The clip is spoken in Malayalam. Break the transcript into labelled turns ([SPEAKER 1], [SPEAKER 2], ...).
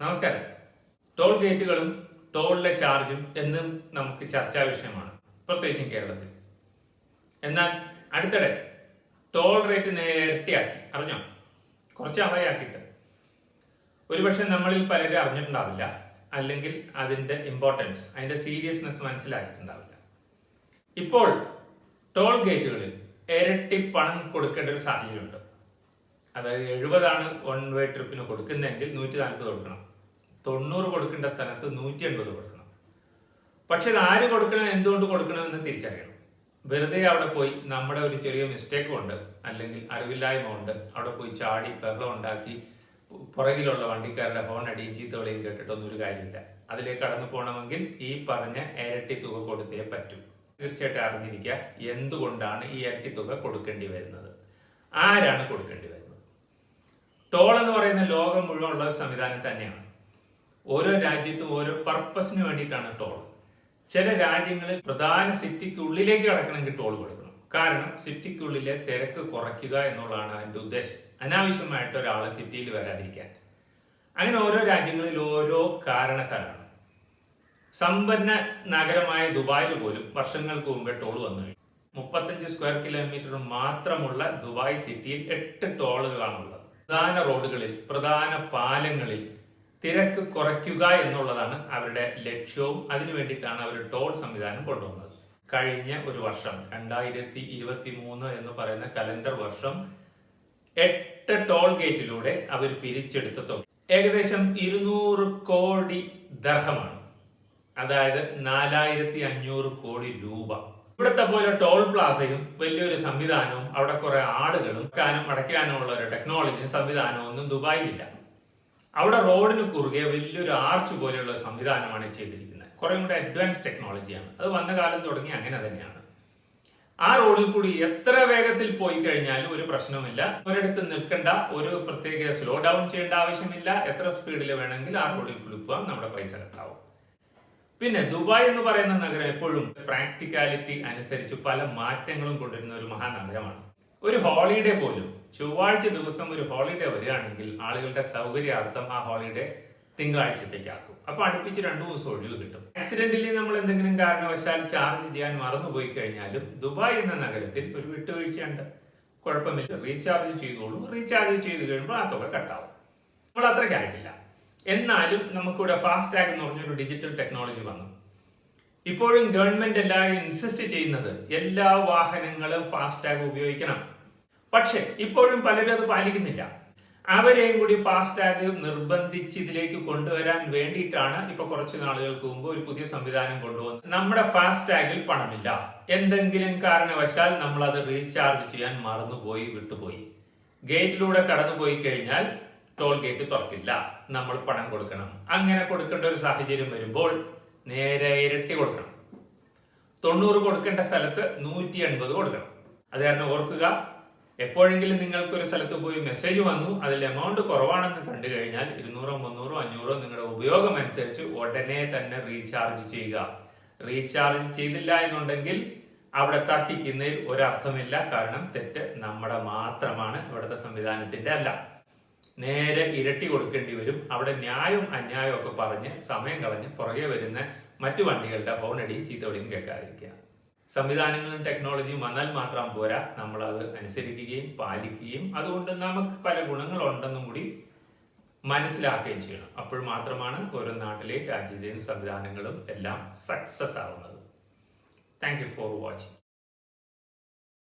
[SPEAKER 1] നമസ്കാരം. ടോൾ ഗേറ്റുകളും ടോളിലെ ചാർജും എന്നും നമുക്ക് ചർച്ചാ വിഷയമാണ്. പ്രത്യേകിച്ചും കേരളത്തിൽ. എന്നാൽ അടുത്തിടെ ടോൾ റേറ്റ് നേരട്ടിയാക്കി അറിഞ്ഞോ? കുറച്ച് അവയാക്കിയിട്ട്. ഒരുപക്ഷെ നമ്മളിൽ പലരും അറിഞ്ഞിട്ടുണ്ടാവില്ല. അല്ലെങ്കിൽ അതിന്റെ ഇമ്പോർട്ടൻസ് അതിന്റെ സീരിയസ്നെസ് മനസ്സിലാക്കിയിട്ടുണ്ടാവില്ല ഇപ്പോൾ ടോൾ ഗേറ്റുകളിൽ ഇരട്ടി പണം കൊടുക്കേണ്ട ഒരു സാഹചര്യമുണ്ട്. അതായത് എഴുപതാണ് വൺ വേ ട്രിപ്പിന് കൊടുക്കുന്നതെങ്കിൽ നൂറ്റി നാൽപ്പത് കൊടുക്കണം. തൊണ്ണൂറ് കൊടുക്കേണ്ട സ്ഥലത്ത് നൂറ്റി എൺപത് കൊടുക്കണം. പക്ഷെ ഇത് ആര് കൊടുക്കണം എന്തുകൊണ്ട് കൊടുക്കണം എന്ന് തിരിച്ചറിയണം. വെറുതെ അവിടെ പോയി നമ്മുടെ ഒരു ചെറിയ മിസ്റ്റേക്ക് ഉണ്ട് അല്ലെങ്കിൽ അറിവില്ലായ്മ ഉണ്ട്. അവിടെ പോയി ചാടി ബഹളം ഉണ്ടാക്കി പുറകിലുള്ള വണ്ടിക്കാരുടെ ഹോൺ അടിയും ചീത്തവളിയും കേട്ടിട്ടൊന്നും ഒരു കാര്യമില്ല. അതിലേക്ക് കടന്നു പോകണമെങ്കിൽ ഈ പറഞ്ഞ ഇരട്ടി തുക കൊടുത്തേ പറ്റൂ. തീർച്ചയായിട്ടും അറിഞ്ഞിരിക്കുക എന്തുകൊണ്ടാണ് ഈ ഇരട്ടി തുക കൊടുക്കേണ്ടി വരുന്നത്. ആരാണ് കൊടുക്കേണ്ടി വരുന്നത്? ടോൾ എന്ന് പറയുന്ന ലോകം ഒരു സംവിധാനം തന്നെയാണ്. ഓരോ രാജ്യത്തും ഓരോ പർപ്പസിന് വേണ്ടിയിട്ടാണ് ടോൾ ചില രാജ്യങ്ങളിൽ പ്രധാന സിറ്റിക്ക് ഉള്ളിലേക്ക് കടക്കണമെങ്കിൽ ടോൾ കൊടുക്കണം. കാരണം സിറ്റിക്കുള്ളിലെ തിരക്ക് കുറയ്ക്കുക എന്നുള്ളതാണ് അതിന്റെ ഉദ്ദേശം. അനാവശ്യമായിട്ട് ഒരാൾ സിറ്റിയിൽ വരാതിരിക്കാൻ. അങ്ങനെ ഓരോ രാജ്യങ്ങളിൽ ഓരോ കാരണത്താലാണ്. സമ്പന്ന നഗരമായ ദുബായിൽ പോലും വർഷങ്ങൾക്ക് മുമ്പേ ടോൾ വന്നു കഴിഞ്ഞു. മുപ്പത്തഞ്ച് സ്ക്വയർ കിലോമീറ്റർ മാത്രമുള്ള ദുബായ് സിറ്റിയിൽ എട്ട് ടോളുകളാണുള്ളത് പ്രധാന റോഡുകളിൽ പ്രധാന പാലങ്ങളിൽ തിരക്ക് കുറയ്ക്കുക എന്നുള്ളതാണ് അവരുടെ ലക്ഷ്യവും. അതിനു വേണ്ടിയിട്ടാണ് അവർ ടോൾ സംവിധാനം കൊണ്ടുവന്നത്. കഴിഞ്ഞ ഒരു വർഷം രണ്ടായിരത്തി ഇരുപത്തി മൂന്ന് എന്ന് പറയുന്ന കലണ്ടർ വർഷം എട്ട് ടോൾ ഗേറ്റിലൂടെ അവർ പിരിച്ചെടുത്ത തുക. ഏകദേശം ഇരുന്നൂറ് കോടി ദർഹമാണ്. അതായത് നാലായിരത്തി അഞ്ഞൂറ് കോടി രൂപ. ഇവിടുത്തെ പോലെ ടോൾ പ്ലാസയും വലിയൊരു സംവിധാനവും അവിടെ കുറെ ആളുകളും അടയ്ക്കാനും അടയ്ക്കാനുമുള്ള ഒരു ടെക്നോളജിയും സംവിധാനവും ഒന്നും ദുബായിലില്ല. അവിടെ റോഡിന് കുറുകെ വലിയൊരു ആർച്ച് പോലെയുള്ള സംവിധാനമാണ് ചെയ്തിരിക്കുന്നത്. കുറേ കൂടെ അഡ്വാൻസ് ടെക്നോളജിയാണ് അത് വന്ന കാലം തുടങ്ങി അങ്ങനെ തന്നെയാണ്. ആ റോഡിൽ കൂടി എത്ര വേഗത്തിൽ പോയി കഴിഞ്ഞാലും ഒരു പ്രശ്നവുമില്ല. ഒരിടത്ത് നിൽക്കേണ്ട ഒരു പ്രത്യേക സ്ലോ ഡൗൺ ചെയ്യേണ്ട ആവശ്യമില്ല. എത്ര സ്പീഡിൽ വേണമെങ്കിൽ ആ റോഡിൽ കൂടി നമ്മുടെ പൈസ കട്ടാവും. പിന്നെ ദുബായ് എന്ന് പറയുന്ന നഗരം എപ്പോഴും പ്രാക്ടിക്കാലിറ്റി അനുസരിച്ച് പല മാറ്റങ്ങളും കൊണ്ടുവരുന്ന ഒരു മഹാനഗരമാണ്. ഒരു ഹോളിഡേ പോലും. ചൊവ്വാഴ്ച ദിവസം ഒരു ഹോളിഡേ വരികയാണെങ്കിൽ ആളുകളുടെ സൗകര്യാർത്ഥം ആ ഹോളിഡേ തിങ്കളാഴ്ചത്തേക്കാക്കും. അപ്പൊ അടുപ്പിച്ച് രണ്ടു ദിവസം ഒഴിവ് കിട്ടും. ആക്സിഡന്റിൽ നമ്മൾ എന്തെങ്കിലും കാരണവശാൽ ചാർജ് ചെയ്യാൻ മറന്നുപോയി കഴിഞ്ഞാലും ദുബായ് എന്ന നഗരത്തിൽ ഒരു വിട്ടുവീഴ്ചയുണ്ട്. കുഴപ്പമില്ല. റീചാർജ് ചെയ്തോളൂ. റീചാർജ് ചെയ്ത് കഴിയുമ്പോൾ ആ തുക കട്ടാവും. നമ്മൾ അത്രയ്ക്കായിട്ടില്ല എന്നാലും നമുക്കിവിടെ ഫാസ്റ്റ് ടാഗ് എന്ന് പറഞ്ഞൊരു ഡിജിറ്റൽ ടെക്നോളജി വന്നു. ഇപ്പോഴും ഗവൺമെന്റ് എല്ലാവരും ഇൻസിസ്റ്റ് ചെയ്യുന്നത് എല്ലാ വാഹനങ്ങളും ഫാസ്റ്റ് ടാഗ് ഉപയോഗിക്കണം. പക്ഷെ ഇപ്പോഴും പലരും അത് പാലിക്കുന്നില്ല. അവരെയും കൂടി ഫാസ്റ്റ് ടാഗ് നിർബന്ധിച്ച് ഇതിലേക്ക് കൊണ്ടുവരാൻ വേണ്ടിയിട്ടാണ് ഇപ്പൊ കുറച്ച് നാളുകൾക്ക് മുമ്പ് ഒരു പുതിയ സംവിധാനം കൊണ്ടുവന്നത്. നമ്മുടെ ഫാസ്റ്റ് ടാഗിൽ പണമില്ല. എന്തെങ്കിലും കാരണവശാൽ നമ്മൾ അത് റീചാർജ് ചെയ്യാൻ മറന്നുപോയി വിട്ടുപോയി. ഗേറ്റിലൂടെ കടന്നുപോയി കഴിഞ്ഞാൽ ടോൾ ഗേറ്റ് തുറക്കില്ല. നമ്മൾ പണം കൊടുക്കണം. അങ്ങനെ കൊടുക്കേണ്ട ഒരു സാഹചര്യം വരുമ്പോൾ നേരെ ഇരട്ടി കൊടുക്കണം. തൊണ്ണൂറ് കൊടുക്കേണ്ട സ്ഥലത്ത് നൂറ്റി എൺപത് കൊടുക്കണം. അത് കാരണം ഓർക്കുക എപ്പോഴെങ്കിലും നിങ്ങൾക്ക് ഒരു സ്ഥലത്ത് പോയി മെസ്സേജ് വന്നു അതിൽ എമൗണ്ട് കുറവാണെന്ന് കണ്ടു കഴിഞ്ഞാൽ ഇരുന്നൂറോ മുന്നൂറോ അഞ്ഞൂറോ നിങ്ങളുടെ ഉപയോഗം അനുസരിച്ച് ഉടനെ തന്നെ റീചാർജ് ചെയ്യുക. റീചാർജ് ചെയ്തില്ല എന്നുണ്ടെങ്കിൽ അവിടെ തർക്കിക്കുന്നതിൽ ഒരർത്ഥമില്ല കാരണം തെറ്റ് നമ്മുടെ മാത്രമാണ് ഇവിടുത്തെ സംവിധാനത്തിന്റെ അല്ല. നേരെ ഇരട്ടി കൊടുക്കേണ്ടി വരും. അവിടെ ന്യായവും അന്യായവും ഒക്കെ പറഞ്ഞ് സമയം കളഞ്ഞ് പുറകെ വരുന്ന മറ്റു വണ്ടികളുടെ ഹോണടിയും ചീത്തവടിയും കേൾക്കാതിരിക്കുക. സംവിധാനങ്ങളും ടെക്നോളജിയും വന്നാൽ മാത്രം പോരാ. നമ്മൾ അത് അനുസരിക്കുകയും പാലിക്കുകയും അതുകൊണ്ട് നമുക്ക് പല ഗുണങ്ങളുണ്ടെന്നും കൂടി മനസ്സിലാക്കുകയും ചെയ്യണം. അപ്പോൾ മാത്രമാണ് ഓരോ നാട്ടിലെയും രാജ്യത്തെയും സംവിധാനങ്ങളും എല്ലാം സക്സസ് ആവുന്നത്. Thank you for watching